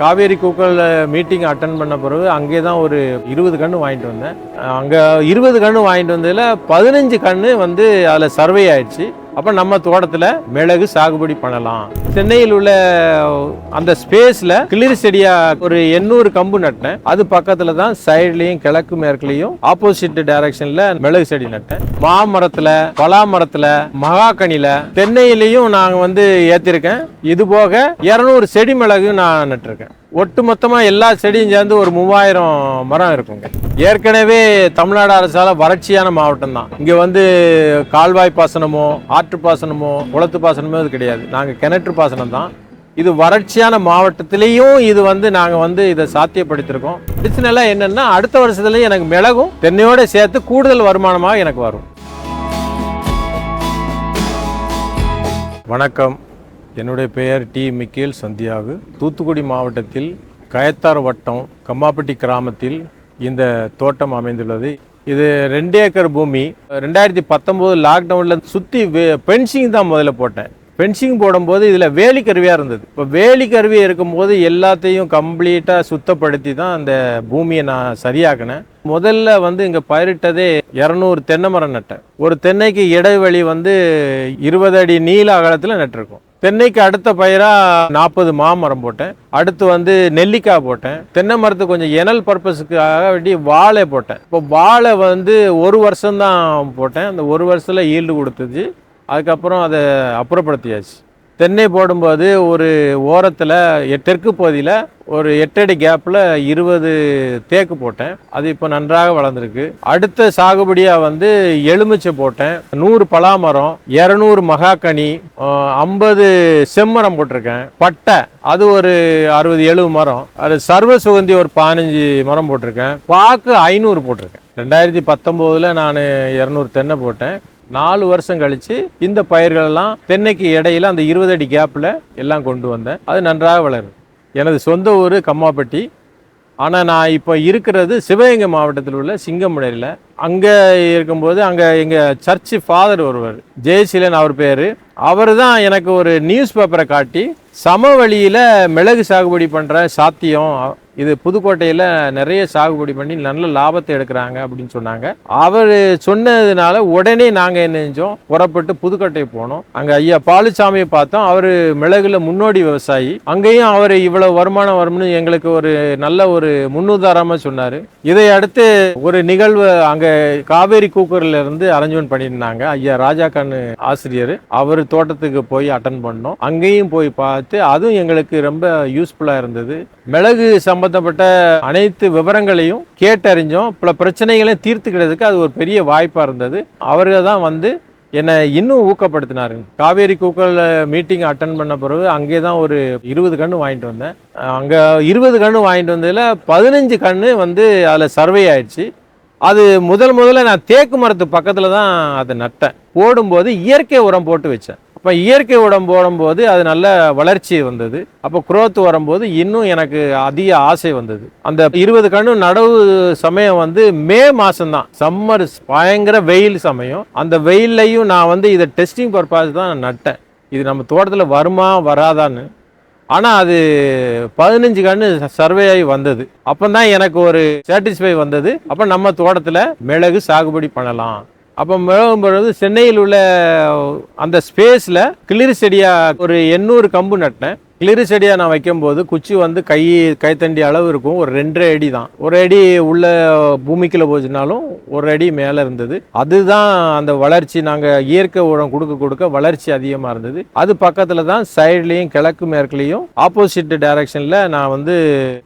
Kaveri coucal meeting attend பண்ண பிறகு அங்கே தான் ஒரு இருபது கன்று வாங்கிட்டு வந்தேன். அங்கே இருபது கன்று வாங்கிட்டு வந்ததில் பதினஞ்சு கன்று வந்து அதில் சர்வே ஆயிடுச்சு. அப்போ நம்ம தோட்டத்தில் மிளகு சாகுபடி பண்ணலாம். சென்னையில் உள்ள அந்த ஸ்பேஸில் கிளிர் செடியாக ஒரு எண்ணூறு கம்பு நட்டேன். அது பக்கத்தில் தான் சைட்லேயும் கிழக்கு மேற்குலேயும் ஆப்போசிட் டைரக்ஷனில் மிளகு செடி நட்டேன். மாமரத்தில் பலா மரத்தில் மகாக்கனியில் தென்னையிலையும் நாங்கள் வந்து ஏற்றிருக்கேன் இது போக இரநூறு செடி மிளகு நான் நட்டிருக்கேன். ஒட்டு மொத்தமாக எல்லா செடியும் சேர்ந்து ஒரு மூவாயிரம் மரம் இருக்குங்க. ஏற்கனவே தமிழ்நாடு அரசால் வறட்சியான மாவட்டம் தான் இங்கே வந்து கால்வாய் பாசனமோ ஆற்று பாசனமோ குளத்து பாசனமோ இது கிடையாது. நாங்கள் கிணற்று பாசனம் தான் இது வறட்சியான மாவட்டத்திலையும் இது வந்து நாங்கள் வந்து இதை சாத்தியப்படுத்தியிருக்கோம் அடிஷனலாக என்னென்னா அடுத்த வருஷத்துலேயும் எனக்கு மிளகும் தென்னையோட சேர்த்து கூடுதல் வருமானமாக எனக்கு வரும். வணக்கம். என்னுடைய பெயர் டி. மிக்கேல் சந்தியாகு தூத்துக்குடி மாவட்டத்தில் கயத்தார் வட்டம் கம்மாப்பட்டி கிராமத்தில் இந்த தோட்டம் அமைந்துள்ளது. இது ரெண்டு ஏக்கர் பூமி. ரெண்டாயிரத்தி பத்தொம்போது லாக்டவுனில் சுற்றி பென்சிங் தான் முதல்ல போட்டேன். பென்சிங் போடும்போது இதில் வேலி கருவியாக இருந்தது. இப்போ வேலி கருவி இருக்கும்போது எல்லாத்தையும் கம்ப்ளீட்டாக சுத்தப்படுத்தி தான் அந்த பூமியை நான் சரியாக்கினேன். முதல்ல வந்து இங்கே பயிரிட்டதே இரநூறு தென்னை மரம் நட்டேன். ஒரு தென்னைக்கு இடைவெளி வந்து இருபது அடி நீள அகலத்தில் நட்டிருக்கோம். தென்னைக்கு அடுத்த பயிராக நாற்பது மாமரம் போட்டேன். அடுத்து வந்து நெல்லிக்காய் போட்டேன். தென்னை மரத்துக்கு கொஞ்சம் எனல் பர்பஸுக்காக வேண்டி வாழை போட்டேன். இப்போ வாழை வந்து ஒரு வருஷம்தான் போட்டேன். அந்த ஒரு வருஷத்தில் ஈல்டு கொடுத்துச்சு அதுக்கப்புறம் அதை அப்புறப்படுத்தியாச்சு. தென்னை போடும்போது ஒரு ஓரத்தில் தெற்கு பகுதியில் ஒரு எட்டடி கேப்பில் இருபது தேக்கு போட்டேன். அது இப்போ நன்றாக வளர்ந்துருக்கு. அடுத்த சாகுபடியாக வந்து எலுமிச்சை போட்டேன். நூறு பலாமரம் இரநூறு மகாக்கனி ஐம்பது செம்மரம் போட்டிருக்கேன். பட்டை அது ஒரு அறுபது எழுபது மரம். அது சர்வ சுகந்தி ஒரு பதினஞ்சு மரம் போட்டிருக்கேன். பாக்கு ஐநூறு போட்டிருக்கேன். ரெண்டாயிரத்தி பத்தொம்போதில் நான் இரநூறு தென்னை போட்டேன். நாலு வருஷம் கழிச்சு இந்த பயிர்களெல்லாம் தென்னைக்கு இடையில அந்த இருபது அடி கேப்பில் எல்லாம் கொண்டு வந்தேன். அது நன்றாக வளரும். எனது சொந்த ஊர் கம்மாப்பட்டி. ஆனால் நான் இப்போ இருக்கிறது சிவகங்கை மாவட்டத்தில் உள்ள சிங்கமுனையில் அங்கே இருக்கும்போது அங்கே எங்கள் சர்ச்சு ஃபாதர் ஒருவர் ஜெயசீலன் அவர் பேர். அவர் தான் எனக்கு ஒரு நியூஸ் பேப்பரை காட்டி சமவெளியில் மிளகு சாகுபடி பண்ணுற சாத்தியம் இது புதுக்கோட்டையில் நிறைய சாகுபடி பண்ணி நல்ல லாபத்தை எடுக்கிறாங்க அப்படின்னு சொன்னாங்க. அவர் சொன்னதுனால உடனே நாங்கள் என்ன செஞ்சோம்? புறப்பட்டு புதுக்கோட்டை போனோம். அங்கே ஐயா பாலுசாமியை பார்த்தோம். அவர் மிளகுல முன்னோடி விவசாயி. அங்கேயும் அவர் இவ்வளோ வருமானம் வரும்னு எங்களுக்கு ஒரு நல்ல ஒரு முன்னுதாரணமாக சொன்னார். இதை அடுத்து ஒரு நிகழ்வு அங்கே காவேரி கூக்கரில் இருந்து அரேஞ்ச்மெண்ட் பண்ணியிருந்தாங்க. ஐயா ராஜாக்கான் ஆசிரியர். அவர் தோட்டத்துக்கு போய் அட்டன் பண்ணோம். அங்கேயும் போய் பார்த்து அதுவும் எங்களுக்கு ரொம்ப யூஸ்ஃபுல்லாக இருந்தது. மிளகு சம்பந்தப்பட்ட அனைத்து விவரங்களையும் கேட்டறிஞ்சோம். பல பிரச்சனைகளையும் தீர்த்துக்கிறதுக்கு அது ஒரு பெரிய வாய்ப்பாக இருந்தது. அவர்கள் தான் வந்து என்னை இன்னும் ஊக்கப்படுத்தினாரு காவேரி கூக்கல் மீட்டிங் அட்டன் பண்ண பிறகு அங்கே தான் ஒரு இருபது கன்று வாங்கிட்டு வந்தேன். அங்கே இருபது கன்று வாங்கிட்டு வந்ததில் பதினஞ்சு கன்று வந்து அதில் சர்வே ஆயிடுச்சு. அது முதல் முதல்ல நான் தேக்கு மரத்து பக்கத்தில் தான் அதை நட்டேன். போடும்போது இயற்கை உரம் போட்டு வச்சேன். அப்போ இயற்கை உரம் போடும்போது அது நல்ல வளர்ச்சி வந்தது. அப்போ குரோத் வரும்போது இன்னும் எனக்கு அதிக ஆசை வந்தது. அந்த இருபது கண்ணு நடவு சமயம் வந்து மே மாதம்தான் சம்மர் பயங்கர வெயில் சமயம். அந்த வெயில்லையும் நான் வந்து இதை டெஸ்டிங் பர்பஸ் தான் நட்டேன். இது நம்ம தோட்டத்தில் வருமா வராதான்னு. ஆனால் அது பதினஞ்சு கண்ணு சர்வே ஆகி வந்தது. அப்போ தான் எனக்கு ஒரு சாட்டிஸ்ஃபை வந்தது. அப்போ நம்ம தோட்டத்தில் மிளகு சாகுபடி பண்ணலாம். அப்போ மிளகும் பொழுது சென்னையில் உள்ள அந்த ஸ்பேஸில் கிளிர் செடியாக ஒரு எண்ணூறு கம்பு நட்டேன் கிளிர் செடியாக நான் வைக்கும்போது குச்சி வந்து கை கைத்தண்டி அளவு இருக்கும். ஒரு ரெண்டரை அடி தான். ஒரு அடி உள்ள பூமிக்குள்ள போச்சுனாலும் ஒரு அடி மேலே இருந்தது. அதுதான் அந்த வளர்ச்சி. நாங்கள் இயற்கை உரம் கொடுக்க கொடுக்க வளர்ச்சி அதிகமாக இருந்தது. அது பக்கத்தில் தான் சைட்லேயும் கிழக்கு மேற்குலேயும் ஆப்போசிட் டைரக்ஷனில் நான் வந்து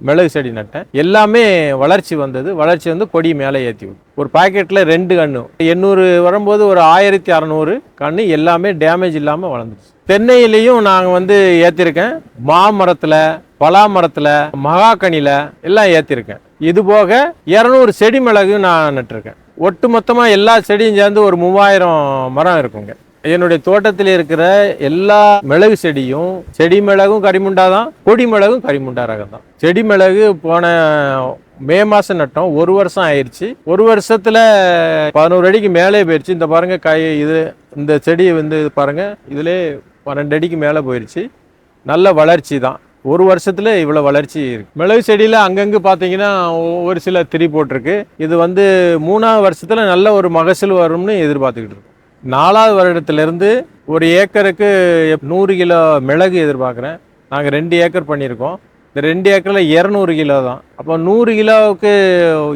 மிளகு செடி நட்டேன். எல்லாமே வளர்ச்சி வந்தது. வளர்ச்சி வந்து கொடி மேலே ஏற்றி ஒரு பாக்கெட்டில் ரெண்டு கன்று எண்ணூறு வரும்போது ஒரு ஆயிரத்தி அறநூறு கன்று எல்லாமே டேமேஜ் இல்லாமல் வளர்ந்துச்சு. தென்னையிலையும் நாங்கள் வந்து ஏற்றிருக்கேன் மாமரத்தில் பலா மரத்தில் மகாக்கனியில் எல்லாம் ஏற்றிருக்கேன் இது போக இரநூறு செடி மிளகு நான் நட்டிருக்கேன். ஒட்டு மொத்தமாக எல்லா செடியும் சேர்ந்து ஒரு மூவாயிரம் மரம் இருக்குங்க. என்னுடைய தோட்டத்தில் இருக்கிற எல்லா மிளகு செடியும் செடி மிளகும் கரிமுண்டா தான் கொடி மிளகும் கரிமுண்டா ரகம் தான் செடி மிளகு போன மே மாதம் நட்டோம். ஒரு வருஷம் ஆயிடுச்சு ஒரு வருஷத்தில் பதினோரு அடிக்கு மேலே போயிடுச்சு இந்த பாருங்க காய் இது இந்த செடி வந்து இது பாருங்க இதிலே பன்னெண்டு அடிக்கு மேலே போயிடுச்சு நல்ல வளர்ச்சி தான். ஒரு வருஷத்தில் இவ்வளோ வளர்ச்சி இருக்கு. மிளகு செடியில் அங்கங்கே பார்த்தீங்கன்னா ஒரு சில திரி போட்டிருக்கு. இது வந்து மூணாவது வருஷத்தில் நல்ல ஒரு மகசூல் வரும்னு எதிர்பார்த்துக்கிட்டு இருக்கோம். நாலாவது வருடத்துலேருந்து ஒரு ஏக்கருக்கு எப்- நூறு கிலோ மிளகு எதிர்பார்க்குறேன். நாங்கள் ரெண்டு ஏக்கர் பண்ணியிருக்கோம். இந்த ரெண்டு ஏக்கரில் இரநூறு கிலோ தான். அப்போ நூறு கிலோவுக்கு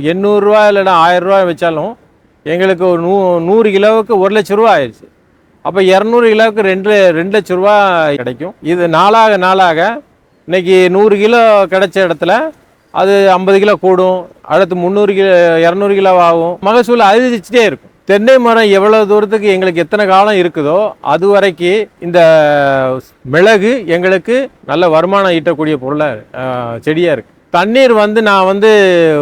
எண்ணூறுரூவா இல்லைன்னா ஆயிரம் ரூபாய் வச்சாலும் எங்களுக்கு ஒரு நூ நூறு கிலோவுக்கு ஒரு லட்ச ரூபா ஆயிடுச்சு அப்போ இரநூறு கிலோவுக்கு ரெண்டு ரெண்டு லட்ச ரூபா கிடைக்கும். இது நாளாக நாளாக இன்றைக்கி நூறு கிலோ கிடைச்ச இடத்துல அது ஐம்பது கிலோ கூடும். அடுத்து முந்நூறு கிலோ இரநூறு கிலோ ஆகும். மகசூல் அதிகரிச்சுட்டே இருக்கும். தென்னை மரம் எவ்வளோ தூரத்துக்கு எங்களுக்கு எத்தனை காலம் இருக்குதோ அது வரைக்கும் இந்த மிளகு எங்களுக்கு நல்ல வருமானம் ஈட்டக்கூடிய பொருளாக செடியாக இருக்குது தண்ணீர் வந்து நான் வந்து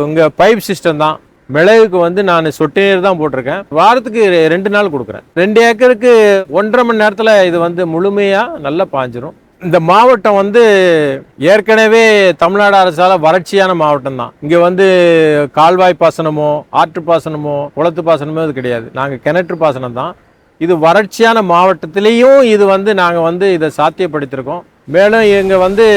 உங்கள் பைப் சிஸ்டம் தான். மிளகுக்கு வந்து நான் சொட்டு நீர் தான் போட்டிருக்கேன். வாரத்துக்கு ரெண்டு நாள் கொடுக்குறேன். ரெண்டு ஏக்கருக்கு ஒன்றரை மணி நேரத்தில் இது வந்து முழுமையாக நல்லா பாஞ்சிரும். இந்த மாவட்டம் வந்து ஏற்கனவே தமிழ்நாடு அரசால வறட்சியான மாவட்டம் தான். இங்கே வந்து கால்வாய் பாசனமோ ஆற்று பாசனமோ குளத்து பாசனமோ இது கிடையாது. நாங்கள் கிணற்று பாசனம் தான். இது வறட்சியான மாவட்டத்திலையும் இது வந்து நாங்கள் வந்து இதை சாத்தியப்படுத்தியிருக்கோம் மேலும் இங்கே வந்து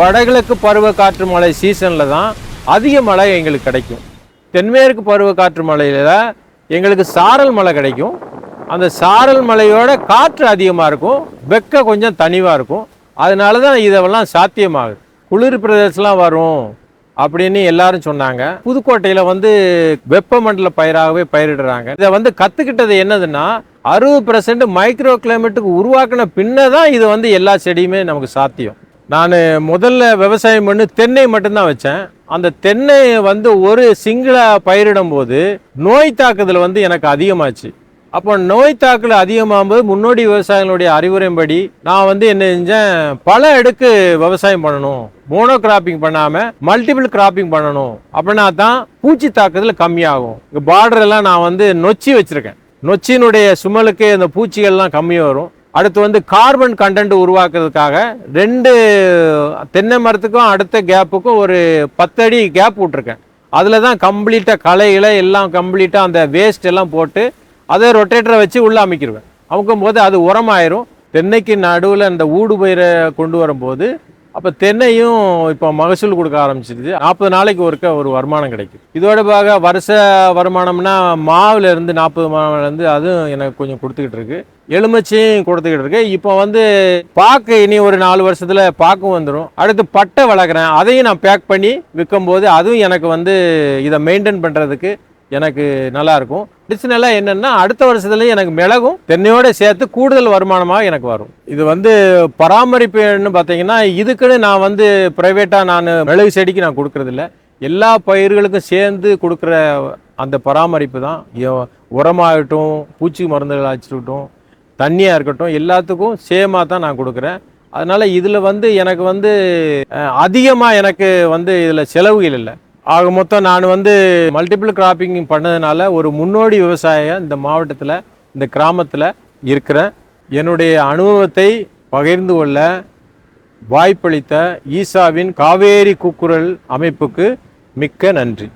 வடகிழக்கு பருவ காற்று மழை சீசனில் தான் அதிக மழை எங்களுக்கு கிடைக்கும். தென்மேற்கு பருவ காற்று மலையில் எங்களுக்கு சாரல் மழை கிடைக்கும். அந்த சாரல் மலையோட காற்று அதிகமாக இருக்கும். வெக்க கொஞ்சம் தனிவாக இருக்கும். அதனால தான் இதெல்லாம் சாத்தியமாகுது. குளிர் பிரதேசம்லாம் வரும் அப்படின்னு எல்லாரும் சொன்னாங்க. புதுக்கோட்டையில் வந்து வெப்பமண்டல பயிராகவே பயிரிடுறாங்க. இதை வந்து கற்றுக்கிட்டது என்னதுன்னா அறுபது பர்சன்ட் மைக்ரோ கிளைமேட்டுக்கு உருவாக்கின பின்ன தான் இது வந்து எல்லா செடியுமே நமக்கு சாத்தியம். நான் முதல்ல விவசாயம் பண்ணி தென்னை மட்டும்தான் வச்சேன். அந்த தென்னை வந்து ஒரு சிங்கிளாக பயிரிடும் போது நோய் தாக்குதல் வந்து எனக்கு அதிகமாச்சு. அப்போ நோய் தாக்குதல் அதிகமாகும்போது முன்னோடி விவசாயிகளுடைய அறிவுரைப்படி நான் வந்து என்ன செஞ்சேன் பல அடுக்கு விவசாயம் பண்ணணும். மோனோ கிராப்பிங் பண்ணாமல் மல்டிபிள் கிராப்பிங் பண்ணணும். அப்படின்னா தான் பூச்சி தாக்குதல் கம்மியாகும். இங்கே பார்டர் எல்லாம் நான் வந்து நொச்சி வச்சுருக்கேன். நொச்சியினுடைய சுமலுக்கு அந்த பூச்சிகள்லாம் கம்மியாக வரும். அடுத்து வந்து கார்பன் கண்டென்ட் உருவாக்குறதுக்காக ரெண்டு தென்னை மரத்துக்கும் அடுத்த கேப்புக்கும் ஒரு பத்தடி கேப் விட்ருக்கேன் அதில் தான் கம்ப்ளீட்டாக களையில் எல்லாம் கம்ப்ளீட்டாக அந்த வேஸ்ட் எல்லாம் போட்டு அதை ரொட்டேட்டரை வச்சு உள்ளே அமைக்கிருவேன். அமுக்கும் போது அது உரமாயிரும். தென்னைக்கு நடுவில் அந்த ஊடு பயிரை கொண்டு வரும்போது அப்போ தென்னையும் இப்போ மகசூல் கொடுக்க ஆரம்பிச்சிருது. நாற்பது நாளைக்கு ஒருக்க ஒரு வருமானம் கிடைக்கும் இதோட பாக வருஷ வருமானம்னா மாவுலேருந்து நாற்பது மாவிலேருந்து அதுவும் எனக்கு கொஞ்சம் கொடுத்துக்கிட்டு இருக்கு. எலுமிச்சையும் கொடுத்துக்கிட்டு இருக்கு. இப்போ வந்து பாக்கு இனி ஒரு நாலு வருஷத்தில் பாக்கும் வந்துடும் அடுத்து பட்டை வளர்க்குறேன். அதையும் நான் பேக் பண்ணி விற்கும் போது அதுவும் எனக்கு வந்து இதை மெயின்டைன் பண்ணுறதுக்கு எனக்கு நல்லாயிருக்கும். அடிஷ்னலாக அடுத்த வருஷத்துலேயும் எனக்கு மிளகும் தென்னையோடு சேர்த்து கூடுதல் வருமானமாக எனக்கு வரும். இது வந்து பராமரிப்புன்னு பார்த்தீங்கன்னா இதுக்குன்னு நான் வந்து ப்ரைவேட்டாக நான் மிளகு செடிக்கு நான் கொடுக்கறதில்ல. எல்லா பயிர்களுக்கும் சேர்ந்து கொடுக்குற அந்த பராமரிப்பு தான். உரமாகட்டும் பூச்சி மருந்துகள் ஆச்சுட்டும் தண்ணியாக இருக்கட்டும் எல்லாத்துக்கும் சேமாக தான் நான் கொடுக்குறேன். அதனால் இதில் வந்து எனக்கு வந்து அதிகமாக எனக்கு வந்து இதில் செலவுகள் இல்லை. ஆக மொத்தம் நான் வந்து மல்டிபிள் கிராப்பிங் பண்ணதுனால ஒரு முன்னோடி விவசாயம் இந்த மாவட்டத்தில் இந்த கிராமத்தில் இருக்கிறேன். என்னுடைய அனுபவத்தை பகிர்ந்து கொள்ள வாய்ப்பளித்த ஈசாவின் காவேரி கூக்குரல் அமைப்புக்கு மிக்க நன்றி.